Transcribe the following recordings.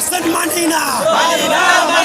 said. Money now, money now.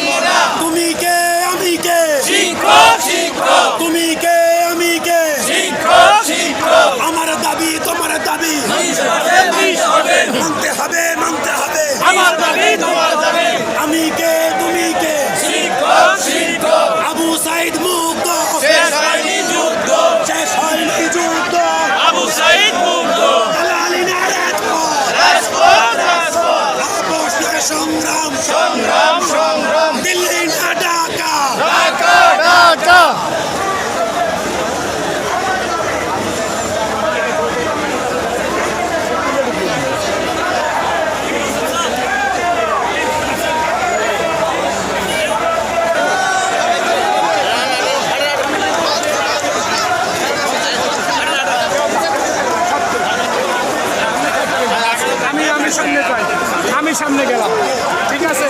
আমি সামনে গেলাম। ঠিক আছে?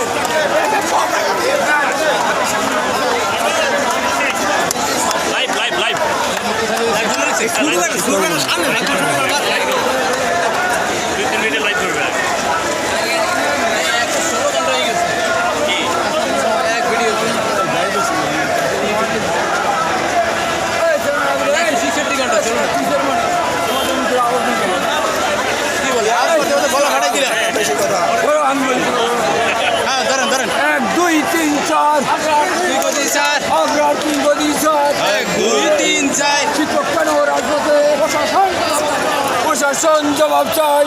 এক দুই তিন চার। অগ্রার তিন গদি চার শিক্ষক জবাব চাই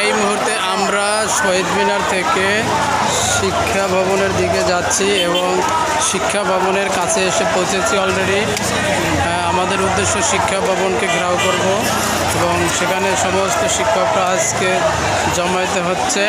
এই মুহূর্তে আমরা শহীদ মিনার থেকে শিক্ষা ভবনের দিকে যাচ্ছি এবং শিক্ষা ভবনের কাছে এসে পৌঁছেছি অলরেডি আমাদের উদ্দেশ্য শিক্ষা ভবনকে ঘেরাও করব। সেখানে সমস্ত শিক্ষকরা আজকে জমায়েতে হচ্ছে।